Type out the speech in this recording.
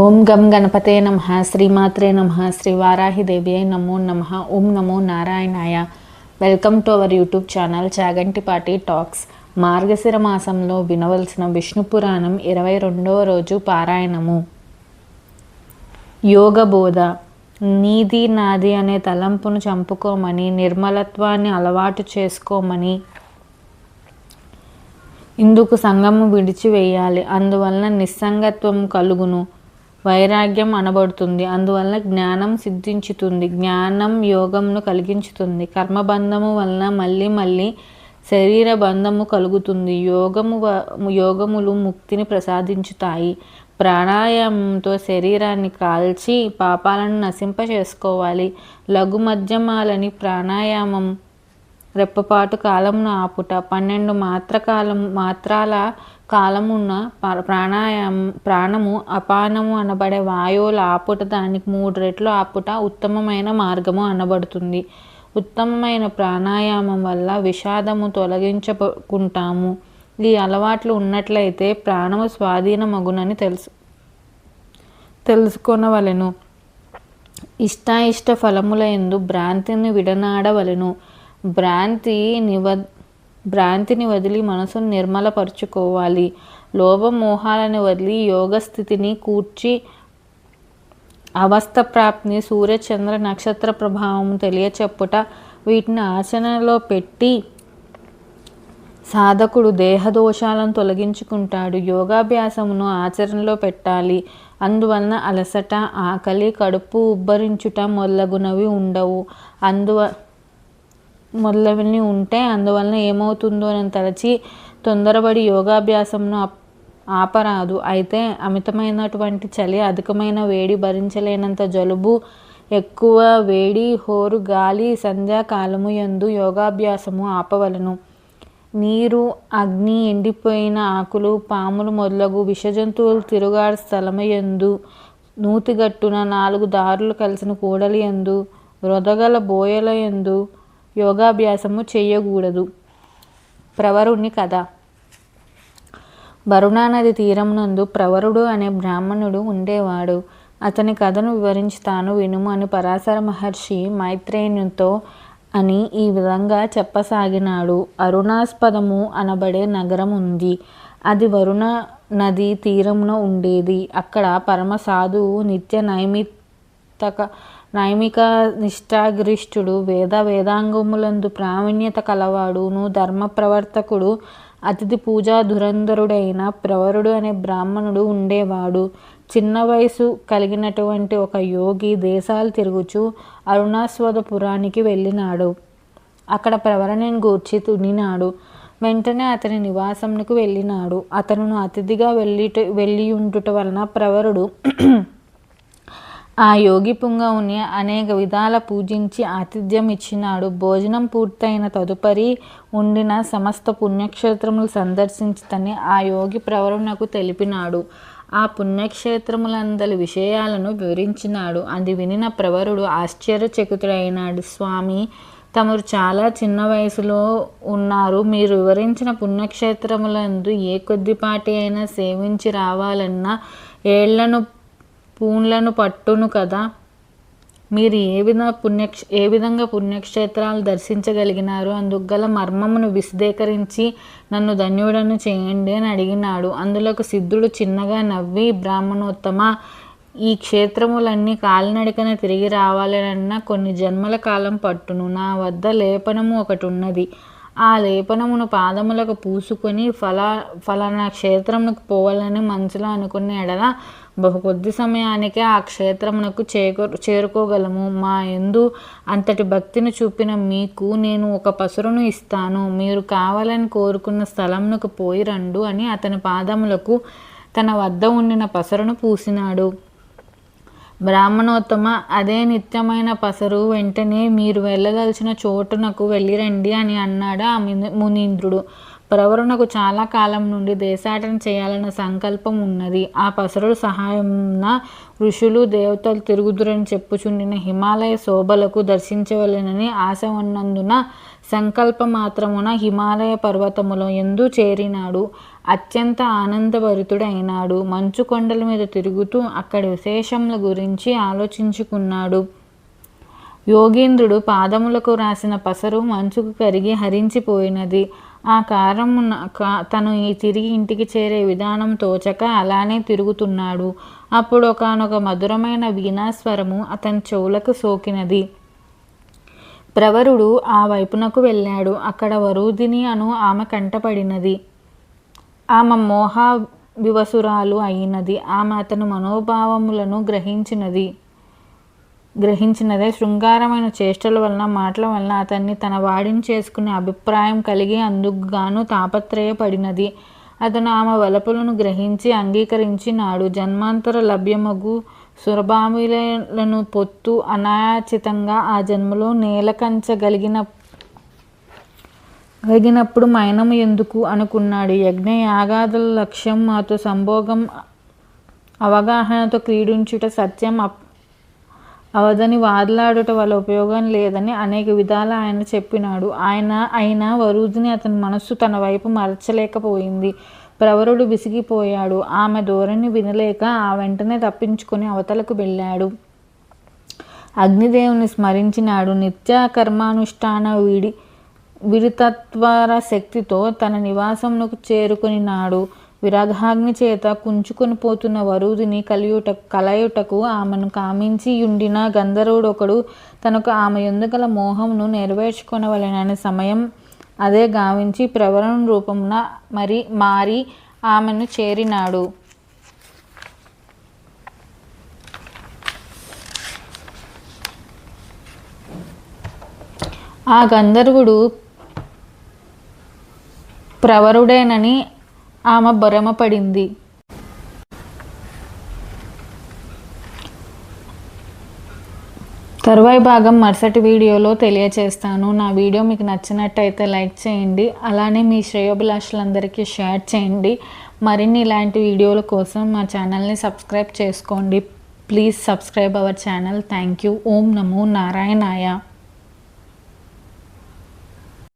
ఓం గం గణపతే నమ శ్రీమాత్రే నమ శ్రీ వారాహిదేవి నమో నమ ఓం నమో నారాయణాయ. Welcome to our YouTube channel Chagantipati talks. Margashira మాసంలో వినవలసిన విష్ణు పురాణం ఇరవై రెండవ రోజు పారాయణము. యోగ బోధ. నీది నాది అనే తలంపును చంపుకోమని నిర్మలత్వాన్ని అలవాటు చేసుకోమని ఇందుకు సంగము విడిచివేయాలి. అందువలన నిస్సంగత్వం కలుగును. వైరాగ్యం అనబడుతుంది. అందువల్ల జ్ఞానం సిద్ధించుతుంది. జ్ఞానం యోగంను కలిగించుతుంది. కర్మబంధము వలన మళ్ళీ మళ్ళీ శరీర బంధము కలుగుతుంది. యోగము వ- యోగములు ముక్తిని ప్రసాదించుతాయి. ప్రాణాయామంతో శరీరాన్ని కాల్చి పాపాలను నశింప చేసుకోవాలి లఘు మధ్యమాలని ప్రాణాయామం రెప్పపాటు కాలమును ఆపుట పన్నెండు మాత్ర కాలం మాత్రాల కాలమున్న ప్రాణాయామ ప్రాణాయామం ప్రాణము అపానము అనబడే వాయువుల ఆపుట దానికి మూడు రెట్లు ఆపుట ఉత్తమమైన మార్గము అనబడుతుంది. ఉత్తమమైన ప్రాణాయామం వల్ల విషాదము తొలగించుకుంటాము ఈ అలవాట్లు ఉన్నట్లయితే ప్రాణము స్వాధీనమగునని తెలుసు. తెలుసుకొనవలెను. ఇష్టాయిష్ట ఫలముల ఎందు భ్రాంతిని విడనాడవలెను. భ్రాంతి నివ భ్రాంతిని వదిలి మనసును నిర్మలపరుచుకోవాలి. లోభమోహాలను వదిలి యోగ స్థితిని కూర్చి అవస్థ ప్రాప్తిని సూర్య చంద్ర నక్షత్ర ప్రభావం తెలియచెప్పుట వీటిని ఆచరణలో పెట్టి సాధకుడు దేహదోషాలను తొలగించుకుంటాడు. యోగాభ్యాసమును ఆచరణలో పెట్టాలి. అందువలన అలసట ఆకలి కడుపు ఉబ్బరించుట మొదలగునవి ఉండవు. అందువ మొదలవన్నీ ఉంటే అందువలన ఏమవుతుందో అని తలచి తొందరపడి యోగాభ్యాసంను ఆపరాదు. అయితే అమితమైనటువంటి చలి అధికమైన వేడి భరించలేనంత జలుబు ఎక్కువ వేడి హోరు గాలి సంధ్యాకాలము యందు యోగాభ్యాసము ఆపవలను. నీరు అగ్ని ఎండిపోయిన ఆకులు పాములు మొదలగు విషజంతువులు తిరుగాడు స్థలము యందు నూతిగట్టున నాలుగు దారులు కలిసిన కూడలి యందు రొదగల బోయల యందు యోగాభ్యాసము చేయకూడదు. ప్రవరుని కథ. వరుణా నది తీరమునందు ప్రవరుడు అనే బ్రాహ్మణుడు ఉండేవాడు. అతని కథను వివరించుతాను వినుము అని పరాశర మహర్షి మైత్రేయునితో అని ఈ విధంగా చెప్పసాగినాడు. అరుణాస్పదము అనబడే నగరం ఉంది అది వరుణ నది తీరమున ఉండేది. అక్కడ పరమ సాధువు నిత్య నైమిత్తక నైమిక నిష్ఠాగరిష్ఠుడు వేద వేదాంగములందు ప్రావీణ్యత కలవాడును ధర్మ ప్రవర్తకుడు అతిథి పూజా ధురంధరుడైన ప్రవరుడు అనే బ్రాహ్మణుడు ఉండేవాడు. చిన్న వయసు కలిగినటువంటి ఒక యోగి దేశాలు తిరుగుచూ అరుణాస్వదపురానికి వెళ్ళినాడు. అక్కడ ప్రవరణను గూర్చి తునినాడు. వెంటనే అతని నివాసంకు వెళ్ళినాడు. అతనును అతిథిగా వెళ్ళి వెళ్ళి ఉండుట వలన ప్రవరుడు ఆ యోగి పుంగవుని అనేక విధాల పూజించి ఆతిథ్యం ఇచ్చినాడు. భోజనం పూర్తయిన తదుపరి ఉండిన సమస్త పుణ్యక్షేత్రములు సందర్శించుతని ఆ యోగి ప్రవరునకు తెలిపినాడు. ఆ పుణ్యక్షేత్రములందలి విషయాలను వివరించినాడు. అది వినిన ప్రవరుడు ఆశ్చర్యచకితుడైనాడు. స్వామి తమరు చాలా చిన్న వయసులో ఉన్నారు. మీరు వివరించిన పుణ్యక్షేత్రములందు ఏ కొద్దిపాటి అయినా సేవించి రావాలన్నా ఏళ్ళను పూన్లను పట్టును కదా. మీరు ఏ విధ పుణ్యక్ష ఏ విధంగా పుణ్యక్షేత్రాలు దర్శించగలిగినారు అందుకు గల మర్మమును విశదీకరించి నన్ను ధన్యుడను చేయండి అని అడిగినాడు. అందులోకి సిద్ధుడు చిన్నగా నవ్వి బ్రాహ్మణోత్తమ ఈ క్షేత్రములన్నీ కాలినడకన తిరిగి రావాలనన్నా కొన్ని జన్మల కాలం పట్టును. నా వద్ద లేపనము ఒకటి ఉన్నది. ఆ లేపనమును పాదములకు పూసుకొని ఫలా ఫలానా క్షేత్రమునకు పోవాలని మనసులో అనుకున్న ఎడల బహు కొద్ది సమయానికే ఆ క్షేత్రమునకు చేకూ చేరుకోగలము. మా ఎందు అంతటి భక్తిని చూపిన మీకు నేను ఒక పసురును ఇస్తాను. మీరు కావాలని కోరుకున్న స్థలమునకు పోయి రండు అని అతని పాదములకు తన వద్ద ఉండిన పసరును పూసినాడు. బ్రాహ్మణోత్తమ అదే నిత్యమైన పసరు వెంటనే మీరు వెళ్ళదలిచిన చోటునకు వెళ్ళిరండి అని అన్నాడు ఆ మునీంద్రుడు. ప్రవరునకు చాలా కాలం నుండి దేశాటన చేయాలన్న సంకల్పం ఉన్నది. ఆ పసరుడు సహాయంన ఋషులు దేవతలు తిరుగుదురని చెప్పుచుండిన హిమాలయ శోభలకు దర్శించవలెనని ఆశ ఉన్నందున సంకల్ప మాత్రమున హిమాలయ పర్వతములో ఎందు చేరినాడు. అత్యంత ఆనందభరితుడైనాడు. మంచు కొండల మీద తిరుగుతూ అక్కడి విశేషముల గురించి ఆలోచించుకున్నాడు. యోగేంద్రుడు పాదములకు రాసిన పసరు మంచుకు కరిగి హరించిపోయినది. ఆ కారమున తను ఈ తిరిగి ఇంటికి చేరే విధానం తోచక అలానే తిరుగుతున్నాడు. అప్పుడు ఒకనొక మధురమైన వీణాస్వరము అతని చెవులకు సోకినది. ప్రవరుడు ఆ వైపునకు వెళ్ళాడు. అక్కడ వరూదిని అను ఆమె కంటపడినది. ఆమె మోహ వివసురాలు అయినది. ఆమె అతను మనోభావములను గ్రహించినది. గ్రహించినదే శృంగారమైన చేష్టల వలన మాటల వలన అతన్ని తన వాడిని చేసుకునే అభిప్రాయం కలిగి అందుకుగాను తాపత్రయపడినది. అతను ఆమె వలపులను గ్రహించి అంగీకరించినాడు. జన్మాంతర లభ్యమగు సురభామిలను పొత్తు అనాయాచితంగా ఆ జన్మలో నేలకంచగలిగిన కలిగినప్పుడు మైనము ఎందుకు అనుకున్నాడు? యజ్ఞ యాగాదుల లక్ష్యం మాతో సంభోగం అవగాహనతో క్రీడించుట సత్యం అవదని వాదలాడుట వల్ల ఉపయోగం లేదని అనేక విధాలు ఆయన చెప్పినాడు. ఆయన అయినా వరుదిని అతని మనస్సు తన వైపు మరచలేకపోయింది. ప్రవరుడు విసిగిపోయాడు. ఆమె ధోరణి వినలేక ఆ వెంటనే తప్పించుకొని అవతలకు వెళ్ళాడు. అగ్నిదేవుని స్మరించినాడు. నిత్య కర్మానుష్ఠాన వీడి విడితత్వర శక్తితో తన నివాసమునకు చేరుకునినాడు విరాగాగ్ని చేత కుంచుకొని పోతున్న వరుదిని కలియుట కలయుటకు ఆమెను కామించి ఉండిన గంధర్వుడొకడు తనకు ఆమె ఎందుగల మోహమును నెరవేర్చుకొనవలెనని సమయం అదే గావించి ప్రవరణ రూపమున మరి మారి ఆమెను చేరినాడు. ఆ గంధర్వుడు ప్రవరుడేనని ఆమె భరమపడింది తరువాయి భాగం మరుసటి వీడియోలో తెలియచేస్తాను. నా వీడియో మీకు నచ్చినట్టయితే లైక్ చేయండి. అలానే మీ శ్రేయోభిలాషులందరికీ షేర్ చేయండి. మరిన్ని ఇలాంటి వీడియోల కోసం మా ఛానల్ని సబ్స్క్రైబ్ చేసుకోండి. Please subscribe our channel. Thank you. ఓం నమో నారాయణాయ.